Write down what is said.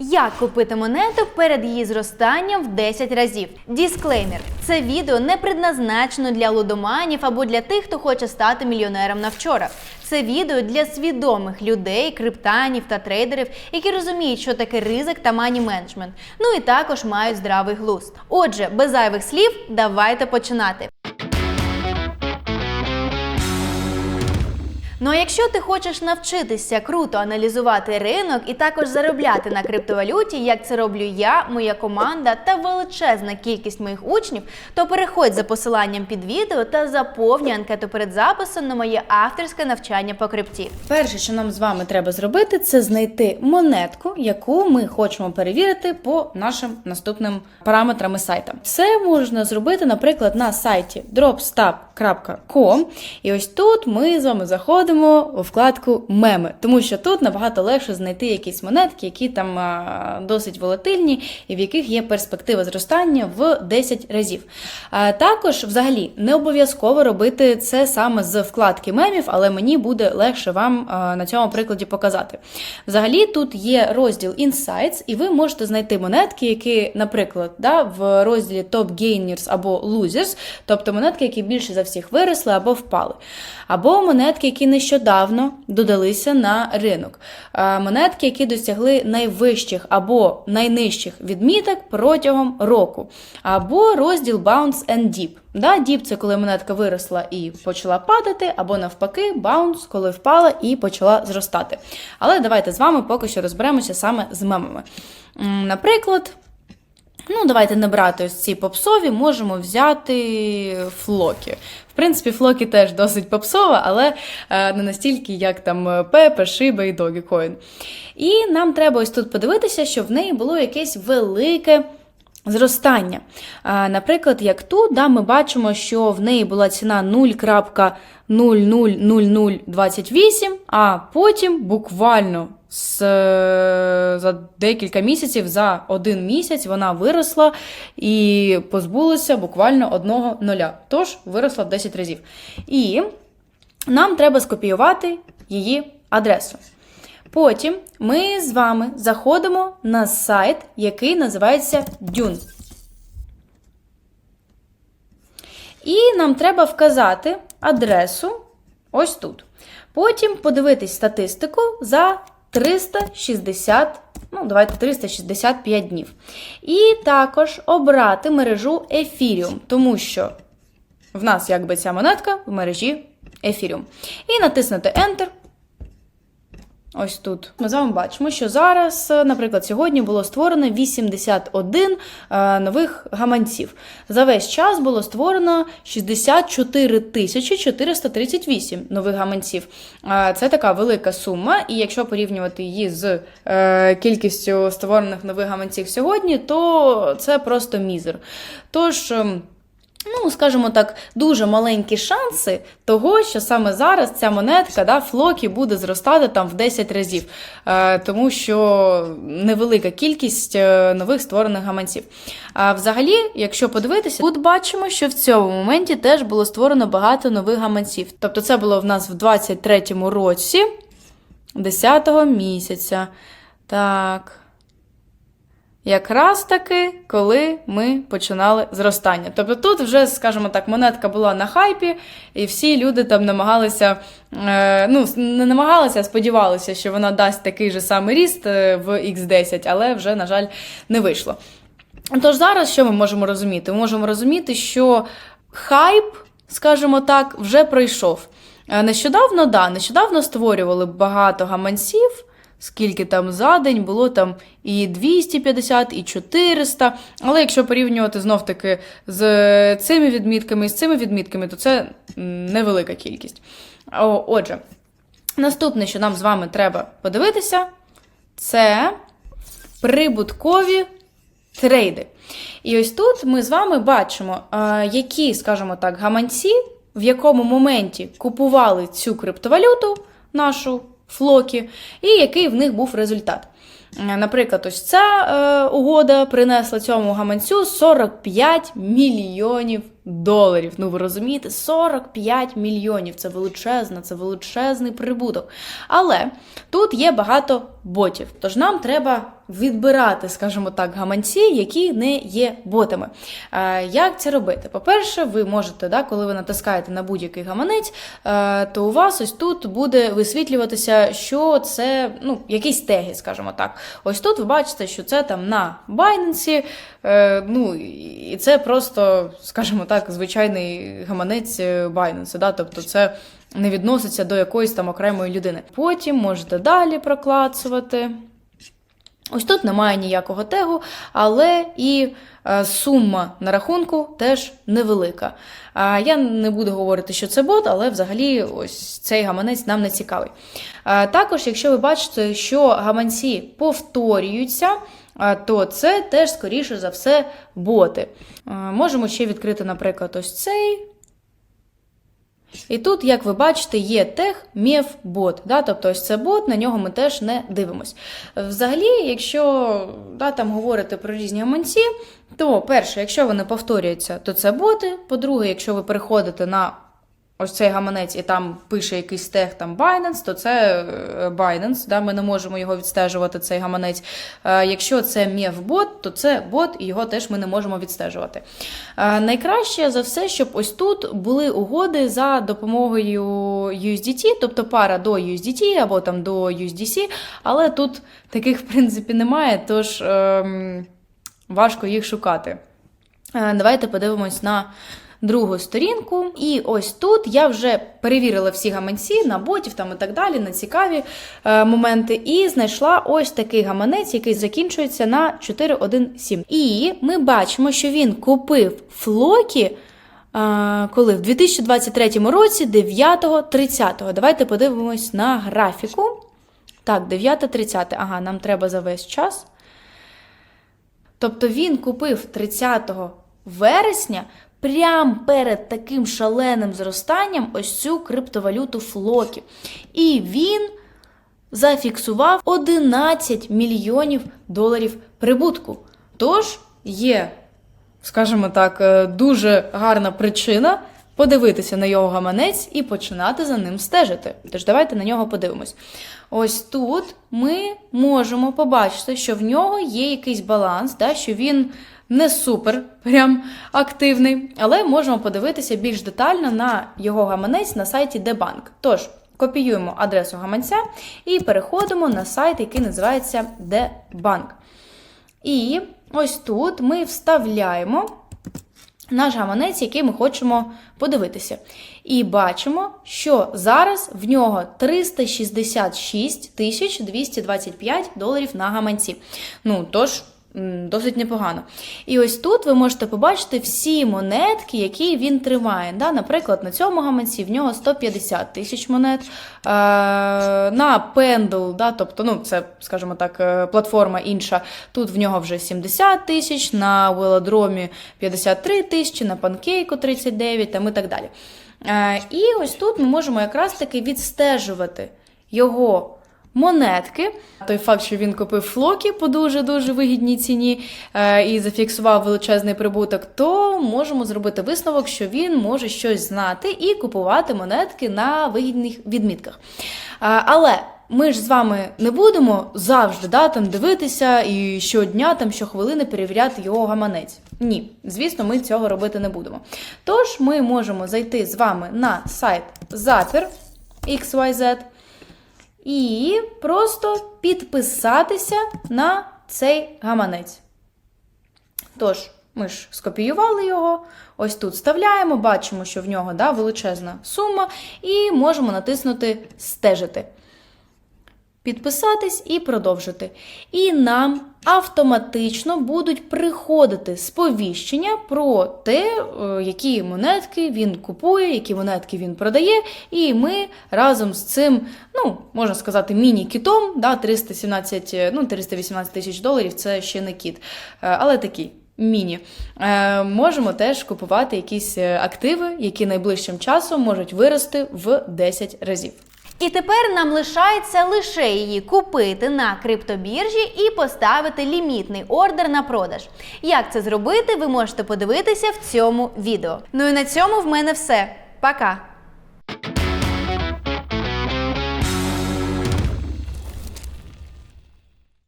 Як купити монету перед її зростанням в 10 разів? Дисклеймер: це відео не предназначено для лудоманів або для тих, хто хоче стати мільйонером на вчора. Це відео для свідомих людей, криптанів та трейдерів, які розуміють, що таке ризик та мані менеджмент. Ну і також мають здравий глузд. Отже, без зайвих слів, давайте починати. Ну а якщо ти хочеш навчитися круто аналізувати ринок і також заробляти на криптовалюті, як це роблю я, моя команда та величезна кількість моїх учнів, то переходь за посиланням під відео та заповнюй анкету перед записом на моє авторське навчання по крипті. Перше, що нам з вами треба зробити, це знайти монетку, яку ми хочемо перевірити по нашим наступним параметрам і сайтам. Це можна зробити, наприклад, на сайті dropstab.com. І ось тут ми з вами заходимо у вкладку меми, тому що тут набагато легше знайти якісь монетки, які там досить волатильні і в яких є перспектива зростання в 10 разів. Також, взагалі, не обов'язково робити це саме з вкладки мемів, але мені буде легше вам на цьому прикладі показати. Взагалі, тут є розділ Insights, і ви можете знайти монетки, які, наприклад, да, в розділі Top Gainers або Losers, тобто монетки, які більше за всіх виросли або впали. Або монетки, які нещодавно додалися на ринок. Монетки, які досягли найвищих або найнижчих відміток протягом року. Або розділ Bounce and Dip. Да, Dip – це коли монетка виросла і почала падати, або навпаки, Bounce, коли впала і почала зростати. Але давайте з вами поки що розберемося саме з мемами. Наприклад. Ну, давайте не брати ось ці попсові, можемо взяти флоки. В принципі, флоки теж досить попсова, але е, не настільки, як там Пепе, Шиба і Dogecoin. І нам треба ось тут подивитися, що в неї було якесь велике. Зростання. Наприклад, як тут, да, ми бачимо, що в неї була ціна 0.000028, а потім буквально з, за декілька місяців, за один місяць вона виросла і позбулася буквально одного нуля. Тож виросла в 10 разів. І нам треба скопіювати її адресу. Потім ми з вами заходимо на сайт, який називається Dune. І нам треба вказати адресу ось тут. Потім подивитись статистику за 360, ну, давайте 365 днів. І також обрати мережу Ethereum, тому що в нас якби ця монетка в мережі Ethereum. І натиснути Enter. Ось тут ми з вами бачимо, що зараз, е, наприклад, сьогодні було створено 81 е, нових гаманців. За весь час було створено 64 тисячі 438 нових гаманців. Е, це така велика сума, і якщо порівнювати її з кількістю створених нових гаманців сьогодні, то це просто мізер. Тож. Ну, скажімо так, дуже маленькі шанси того, що саме зараз ця монетка да, флокі буде зростати там в 10 разів, е, тому що невелика кількість е, нових створених гаманців. А взагалі, якщо подивитися, тут бачимо, що в цьому моменті теж було створено багато нових гаманців. Тобто, це було в нас в 23-му році, 10-го місяця. Так. Якраз таки, коли ми починали зростання. Тобто тут вже, скажімо так, монетка була на хайпі, і всі люди там намагалися, е, ну, не намагалися, а сподівалися, що вона дасть такий же самий ріст е, в X10, але вже, на жаль, не вийшло. Тож зараз що ми можемо розуміти? Ми можемо розуміти, що хайп, скажімо так, вже пройшов. Е, Нещодавно, да, нещодавно створювали багато гаманців. Скільки там за день було там і 250, і 400. Але якщо порівнювати знов-таки з цими відмітками і з цими відмітками, то це невелика кількість. Отже, наступне, що нам з вами треба подивитися, це прибуткові трейди. І ось тут ми з вами бачимо, е, які, скажімо так, гаманці, в якому моменті купували цю криптовалюту нашу флокі, і який в них був результат. Е, Наприклад, ось ця е, угода принесла цьому гаманцю 45 мільйонів доларів. Ну, ви розумієте, 45 мільйонів це величезна, це величезний прибуток. Але тут є багато ботів. Тож нам треба відбирати, скажімо так, гаманці, які не є ботами. Е, як це робити? По-перше, ви можете, да, коли ви натискаєте на будь-який гаманець, е, то у вас ось тут буде висвітлюватися, що це ну, якісь теги, скажімо так. Ось тут ви бачите, що це там на Binance, е, ну і це просто, скажімо так, звичайний гаманець е, Binance, да, тобто це не відноситься до якоїсь там окремої людини. Потім можете далі проклацувати. Ось тут немає ніякого тегу, але і е, сума на рахунку теж невелика. А я не буду говорити, що це бот, але взагалі ось цей гаманець нам не цікавий. Також, якщо ви бачите, що гаманці повторюються, то це теж, скоріше за все, боти. Можемо ще відкрити, наприклад, ось цей. І тут, як ви бачите, є тег мєв-бот. Да? Тобто ось це бот, на нього ми теж не дивимось. Взагалі, якщо да, там говорити про різні гаманці, то перше, якщо вони повторюються, то це боти. По-друге, якщо ви переходите на ось цей гаманець і там пише якийсь тег там Binance, то це е, Binance, да, ми не можемо його відстежувати, цей гаманець. Е, Якщо це мєв-бот, то це бот, і його теж ми не можемо відстежувати. Е, Найкраще за все, щоб ось тут були угоди за допомогою USDT, тобто пара до USDT або там до USDC, але тут таких, в принципі, немає, тож ем, важко їх шукати. Давайте подивимось на другу сторінку. І ось тут я вже перевірила всі гаманці на ботів там і так далі, на цікаві е, моменти, і знайшла ось такий гаманець, який закінчується на 417. І ми бачимо, що він купив флокі. е, Коли в 2023 році 9.30. Давайте подивимось на графіку. Так, 9.30. Ага, нам треба за весь час. Тобто він купив 30 вересня прямо перед таким шаленим зростанням ось цю криптовалюту Флокі. І він зафіксував 11 мільйонів доларів прибутку. Тож є, скажімо так, е, дуже гарна причина подивитися на його гаманець і починати за ним стежити. Тож давайте на нього подивимось. Ось тут ми можемо побачити, що в нього є якийсь баланс, да, що він не супер прям активний, але можемо подивитися більш детально на його гаманець на сайті Дебанк. Тож, копіюємо адресу гаманця і переходимо на сайт, який називається Дебанк. І ось тут ми вставляємо наш гаманець, який ми хочемо подивитися. І бачимо, що зараз в нього 366 тисяч 225 доларів на гаманці. Ну, тож. Досить непогано. І ось тут ви можете побачити всі монетки, які він тримає. Да? Наприклад, на цьому гаманці в нього 150 тисяч монет. Е, на Pendle, да? тобто, ну, це, скажімо так, е, платформа інша. Тут в нього вже 70 тисяч, на Велодромі 53 тисячі, на Панкейку 39 там і так далі. Е, і ось тут ми можемо якраз таки відстежувати його монетки. Той факт, що він купив флоки по дуже-дуже вигідній ціні е, і зафіксував величезний прибуток, то можемо зробити висновок, що він може щось знати і купувати монетки на вигідних відмітках. Е, але ми ж з вами не будемо завжди да, там дивитися і щодня, там щохвилини перевіряти його гаманець. Ні, звісно, ми цього робити не будемо. Тож ми можемо зайти з вами на сайт Zapier XYZ і просто підписатися на цей гаманець. Тож, ми ж скопіювали його, ось тут вставляємо, бачимо, що в нього да, величезна сума, і можемо натиснути Стежити. Підписатись і продовжити. І нам автоматично будуть приходити сповіщення про те, е, які монетки він купує, які монетки він продає. І ми разом з цим, ну, можна сказати, міні-кітом, да, 317, е, ну, 318 тисяч доларів це ще не кіт, е, але такий. Міні Е, можемо теж купувати якісь активи, які найближчим часом можуть вирости в 10 разів. І тепер нам лишається лише її купити на криптобіржі і поставити лімітний ордер на продаж. Як це зробити, ви можете подивитися в цьому відео. Ну і на цьому в мене все. Пока!